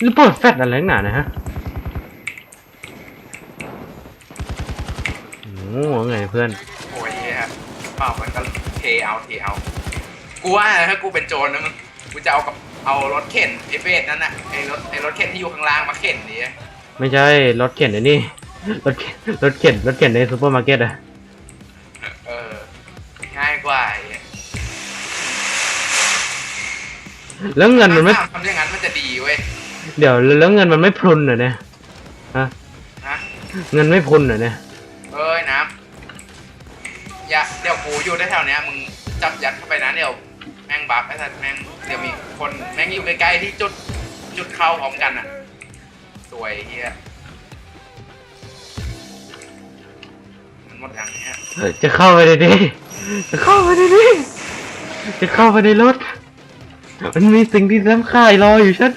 หรือเปิดแฟลชอะไรนักหนานะฮะโอ้โหไงเพื่อนโอ้ยเหี้ยเปล่ามันก็เทเอาเทเอา กูว่าถ้ากูเป็นโจรนะมึง กูจะเอากับเอารถเข็นไอ้เฟสนั่นน่ะไอ้รถไอ้รถเข็นที่อยู่ข้างล่างมาเข็นดิไม่ใช่รถเข็นไอ้นี่รถเข็นรถเข็นรถเข็นในซูเปอร์มาร์เก็ตอะเออง่ายกว่าไอ้เหี้ยแล้วเงินมันไม่ถ้าทำอย่างนั้นมันจะดีเว้ย เดี๋ยวแล้วเงินมันไม่พรุนเหรอเนี่ยฮะนะเงินไม่พรุนเหรอเนี่ยเอ้ยน้ำอย่าเดี๋ยวกูอยู่แถวๆเนี้ยมึงจับยัดเข้าไปนะเดี๋ยวแม่งบัฟไอ้สัตว์แม่งเดี๋ยวมีคนแม่งอยู่ใกล้ๆที่จุดจุดเข้าพร้อมกันอะสวยเฮียมันหมดอย่างเนี้ยจะเข้าไปในนี้จะเข้าไปในนี้จะเข้าไปในรถ มันมีสิ่งที่ล้ำค่ารออยู่ฉัน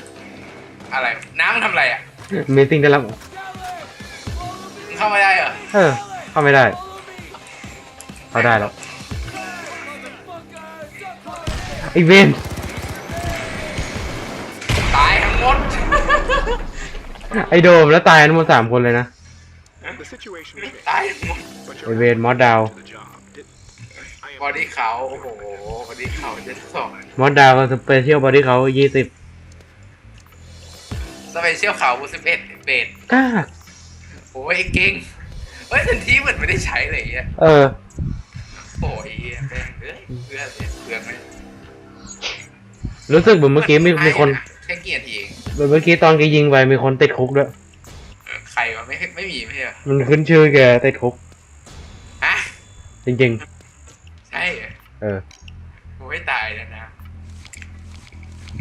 อะไร น้ำมันทำอะไรอะมีสิ่งที่ล้มึงเข้าไม่ได้เหรอำเออเข้าไม่ได้เข้าได้แล้วไอเวนตายทั้งหมด ไอโดมแล้วตายกันหมดสามคนเลยนะ The situation ตายทั้งหมด but ไอเวนมอสดาว to the job. Did, I บอ am ดี้เขาโอ้โหบอดี้เขาเจ็ดสองมอสดาวกับสเปเชียลบอดี้เขายี่สิบ สเปเชียลเขาสิบเอ็ดเบดก้าโอ้ยเก่งเฮ้ยทันทีเหมือนไม่ได้ใช้เลยอะเออโอ้ยแม่งเอ้ยเพื่อนเลยเพื่อนไหมรู้สึกเหมือนเมื่อกี้มีมีคนแค่เกียร์ทีเองเหมือนเมื่อกี้ตอนแกยิงไปมีคนติดคุกด้วยเออใครวะไม่ไม่มีไม่ใช่เหรอมันขึ้นชื่อแกติดคุกฮะจริงใช่เหรอๆเออกูไม่ตายแล้วนะ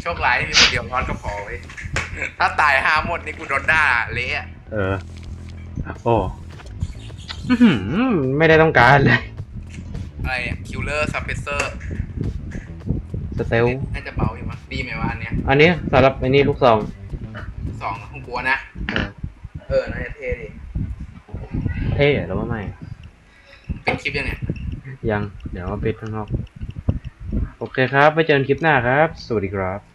โชคร้ายที่มีคนเดียวรอดก็พอเว้ย ถ้าตายห้าหมดนี่กูโดนด่าเละอะเออ โอ้อื้อหือไม่ได้ต้องการเลยอะไรเนี่ยคิลเลอร์ซับเพเซอร์สเตลน่าจะเบาอยู่มั้งดีไหมวะอันเนี้ยอันนี้สำหรับอันนี้ลูกซองสองของกูนะ เออเออน่าจะเท่ดีเท่หรือว่าไม่ เป็นคลิปยังไงยัง เดี๋ยวมาปิดข้างนอก โอเคครับไปเจอกันคลิปหน้าครับ สวัสดีครับ